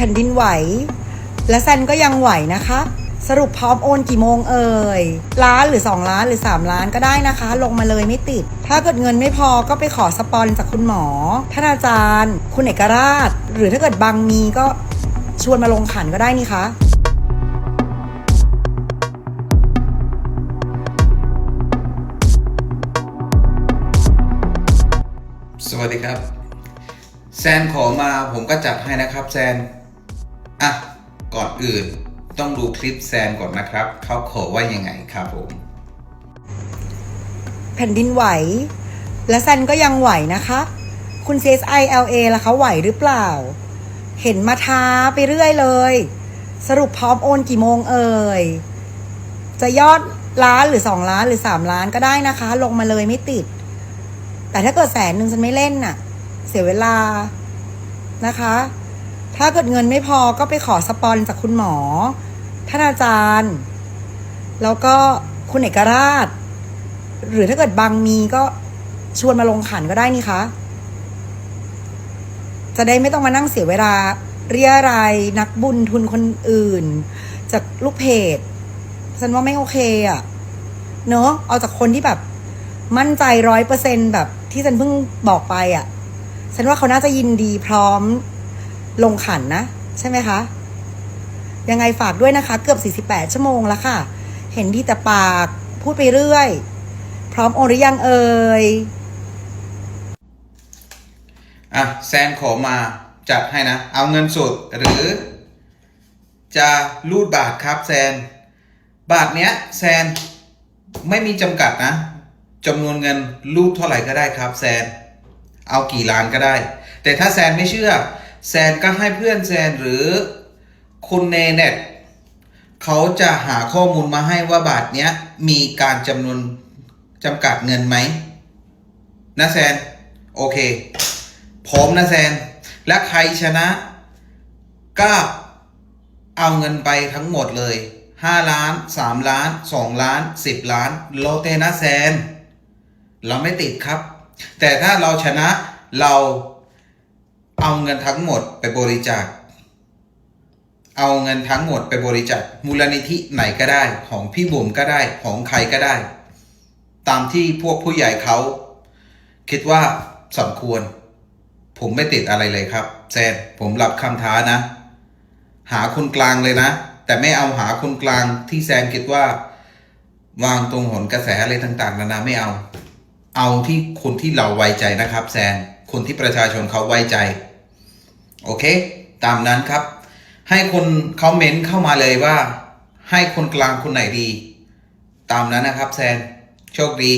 ผ่นดินไหว และแซนก็ยังไหวนะคะ สรุปพร้อมโอนกี่โมงเอ่ยล้านหรือ 2 ล้านหรือ 3 ล้านก็ได้นะคะ ลงมาเลยไม่ติด ถ้าเกิดเงินไม่พอก็ไปขอสปอนจากคุณหมอท่านอาจารย์ คุณเอกราช หรือถ้าเกิดบางมีก็ชวนมาลงขันก็ได้นี่คะสวัสดีครับ แซนขอมาผมก็จัดให้นะครับ แซน อะ ก่อนอื่นต้องดูคลิปแซนก่อนนะครับ เขาขอว่ายังไงครับผม แผ่นดินไหว และแซนก็ยังไหวนะคะ คุณ CSI LA ล่ะคะไหวหรือเปล่า เห็นมาท้าไปเรื่อยเลย สรุปพร้อมโอนกี่โมงเอ่ย จะยอดล้านหรือ 2 ล้านหรือ 3 ล้านก็ได้นะคะ ลงมาเลยไม่ติด แต่ถ้าเกิดแสนหนึ่งฉันไม่เล่นน่ะ เสียเวลานะคะ ถ้าเกิดเงินไม่พอก็ไปขอสปอนจากคุณหมอท่านอาจารย์ แล้วก็คุณเอกราช หรือถ้าเกิดบางมีก็ชวนมาลงขันก็ได้นี่คะ จะได้ไม่ต้องมานั่งเสียเวลาเรียรายนักบุญทุนคนอื่น จากลูกเพจฉันว่าไม่โอเคอะ่ะ เนอะเอาจากคนที่แบบ มั่นใจร้อยเปอร์เซ็นแบบที่ฉันเพิ่งบอกไปอะ่ะฉันว่าเขาน่าจะยินดีพร้อม ลงขันนะ ใช่ไหมคะ ยังไงฝากด้วยนะคะ เกือบ 48 ชั่วโมงแล้วค่ะ เห็นดีแต่ปากพูดไปเรื่อย พร้อมโอนหรือยังเอ่ยอะแซนขอมาจัดให้นะ เอาเงินสดหรือ จะรูดบาทครับแซน บาทเนี้ยแซนไม่มีจำกัดนะจำนวนเงินรูดเท่าไหร่ก็ได้ครับแซน เอากี่ล้านก็ได้ แต่ถ้าแซนไม่เชื่อ แซนก็ให้เพื่อนแซนหรือคุณเนเน็ตเขาจะหาข้อมูลมาให้ว่าบาทเนี้ยมีการจำนวนจำกัดเงินไหมนะแซน โอเคพร้อมนะแซน และใครชนะ ก็เอาเงินไปทั้งหมดเลย 5 ล้าน 3 ล้าน 2 ล้าน 10 ล้านโลเตนะแซน เราไม่ติดครับ แต่ถ้าเราชนะเรา เอาเงินทั้งหมดไปบริจาค เอาเงินทั้งหมดไปบริจาค มูลนิธิไหนก็ได้ ของพี่บุ๋มก็ได้ ของใครก็ได้ ตามที่พวกผู้ใหญ่เขา คิดว่าสมควร ผมไม่ติดอะไรเลยครับแซนผมรับคำท้านะ หาคนกลางเลยนะ แต่ไม่เอาหาคนกลางที่แซนคิดว่า วางตรงหนกระแสอะไรต่างๆนานาไม่เอา เอาที่คนที่เราไว้ใจนะครับแซนคนที่ประชาชนเขาไว้ใจ โอเค ตามนั้นครับ ให้คนเขาเมนเข้ามาเลยว่า ให้คนกลางคนไหนดี ตามนั้นนะครับแซน โชคดี